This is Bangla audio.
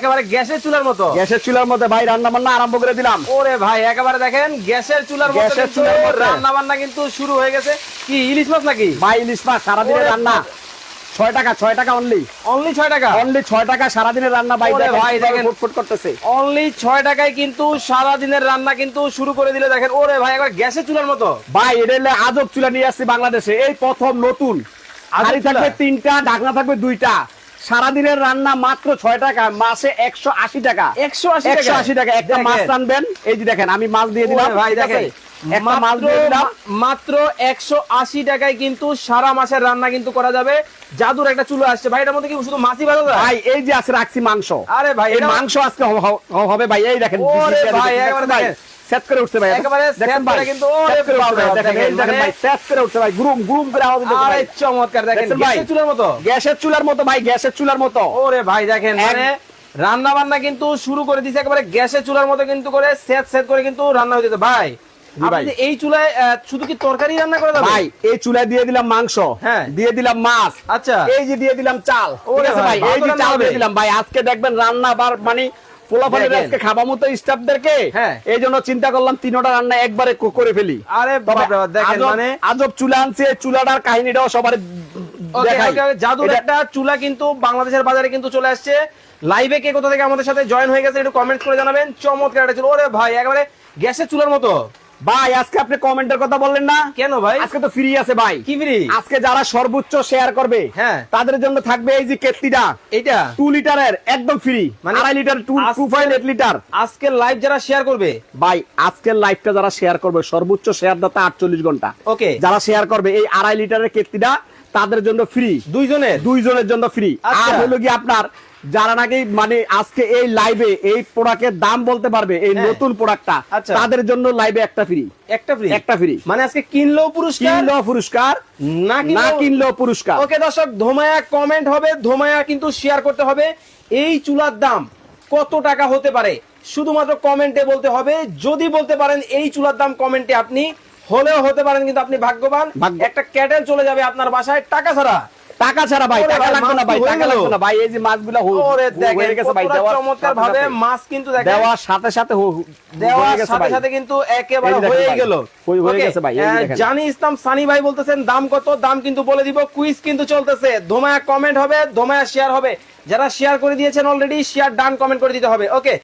একেবারে গ্যাসের চুলার মতো। গ্যাসের চুলার মধ্যে ভাই রান্না বান্না আরম্ভ করে দিলাম। ওরে ভাই একেবারে দেখেন গ্যাসের চুলার মতো গ্যাসের চুলার মধ্যে। রান্না বান্না কিন্তু শুরু হয়ে গেছে। কি ইলিশ মাছ নাকি? ভাই ইলিশ মাছ সারাদিনের রান্না। ছয় টাকা ছয় টাকা অনলি অনলি ছয় টাকা? অনলি ছয় টাকা সারাদিনের রান্না ভাই ভাই, দেখেন। ফুটফুট করতেছে। অনলি ছয় টাকায় কিন্তু সারা দিনের রান্না কিন্তু শুরু করে দিলে দেখেন। ওরে ভাই একবার গ্যাসের চুলার মতো। ভাই এটা আজব চুলা নিয়ে আসছি বাংলাদেশে। এই প্রথম নতুন। হাড়ি থাকবে তিনটা ঢাকনা থাকবে দুইটা। সারাদিনের রান্না মাত্র ছয় টাকা মাসে একশো আশি টাকা। একশো আশি একশো আশি টাকা একটা মাছ রানবেন। এই যে দেখেন আমি মাছ দিয়ে দিলাম ভাই দেখেন। মাত্র একশো আশি টাকায় কিন্তু সারা মাসের রান্না কিন্তু করা যাবে। জাদুর একটা চুলো আসছে। ভাই এটার মধ্যে কি শুধু মাছই ভালো ভাই এই যে আজকে রাখছি মাংস। আরে ভাই এই মাংস আজকে হবে ভাই এই দেখেন ভাই, ভাই সেট করে উঠছে ভাই। একেবারে দেখেন ভাই কিন্তু, ওরে set করে উঠছে ভাই, বাপরে, দেখেন এই দেখেন, দেখেন ভাই সেট করে উঠছে ভাই গুরুম গুরুম করে আওয়াজ দিতে আরে চমৎকার দেখেন ভাই? গ্যাসের চুলার মতো। গ্যাসের চুলার মতো ভাই গ্যাসের চুলার মতো। ওরে ভাই দেখেন মানে রান্না বান্না কিন্তু শুরু করে দিছে একেবারে গ্যাসের চুলার মতো কিন্তু করে সেট সেট করে কিন্তু রান্না হয়ে যেত ভাই এই চুলায় শুধু কি তরকারি রান্না করে যাবে? ভাই এই চুলায় দিয়ে দিলাম মাংস হ্যাঁ। দিয়ে দিলাম মাছ আচ্ছা। এই যে দিয়ে দিলাম চাল ভাই, এই যে চাল দিয়ে দিলাম ভাই আজকে দেখবেন রান্না বার মানে পোলাপানের আজকে খাবার মতো স্টাফদেরকে হ্যাঁ। এই জন্য চিন্তা করলাম তিনোটা রান্না একবারে করে ফেলি। আরে তবে বাপরে বাপ, দেখেন মানে আজব চুলা আনছে চুলাটার কাহিনীটাও সবার জাদুর একটা চুলা কিন্তু বাংলাদেশের বাজারে কিন্তু চলে আসছে। লাইভে কে কোথা থেকে আমাদের সাথে জয়েন হয়ে গেছে একটু কমেন্ট করে জানাবেন। চমৎকার একটা চুলা। ওরে ভাই একেবারে গ্যাসের চুলার মতো। ভাই আজকে আপনি কমেন্টের কথা বললেন না? কেন ভাই? আজকে তো ফ্রি আছে ভাই। কি ফ্রি আজকে যারা সর্বোচ্চ শেয়ার করবে হ্যাঁ। তাদের জন্য থাকবে এই যে কেটলিটা। এইটা? টু লিটারের একদম ফ্রি মানে আড়াই লিটার টু টু আজকে- পয়েন্ট এইট লিটার আজকে লাইভ যারা শেয়ার করবে? ভাই আজকের লাইভটা যারা শেয়ার করবে সর্বোচ্চ শেয়ার দাতা আটচল্লিশ ঘণ্টা। ওকে। যারা শেয়ার করবে এই আড়াই লিটারের কেটলিটা তাদের জন্য ফ্রি দুইজনের? দুইজনের জন্য ফ্রি আচ্ছা। আর হলো কি আপনার যারা নাকি মানে আজকে এই লাইভে এই প্রোডাক্টের দাম বলতে পারবে এই হ্যাঁ। নতুন প্রোডাক্টটা আচ্ছা। তাদের জন্য লাইভে একটা ফ্রি একটা ফ্রি একটা ফ্রি মানে আজকে কিনলেও পুরস্কার? কিনলেও পুরস্কার না কিনলেও পুরস্কার। ওকে দর্শক ধোমায়া কমেন্ট হবে ধোমায়া কিন্তু শেয়ার করতে হবে। এই চুলার দাম কত টাকা হতে পারে? শুধুমাত্র কমেন্টে বলতে হবে। যদি বলতে পারেন এই চুলার দাম কমেন্টে আপনি হলেও হতে পারেন কিন্তু আপনি ভাগ্যবান। একটা ক্যাটেল চলে যাবে আপনার বাসায় টাকা ছাড়া। টাকা ছাড়া ভাই টাকা লাগবে না ভাই টাকা লাগবে না ভাই এই যে মাছগুলো হু- ওরে হয়ে গেছে ভাই দেওয়ার চমৎকার ভাবে মাছ কিন্তু দেখেন। দেওয়ার সাথে সাথে দেওয়ার সাথে সাথে কিন্তু একেবারে হয়ে গেল। হয়ে- হয়ে গেছে ভাই। জানি ইসলাম সানি ভাই বলতেছেন দাম কত? দাম কিন্তু বলে দিব কুইজ কিন্তু চলতেছে। ধোমায়া কমেন্ট হবে ধোমায়া শেয়ার হবে। যারা শেয়ার করে দিয়েছেন অলরেডি শেয়ার ডান কমেন্ট করে দিতে হবে। ওকে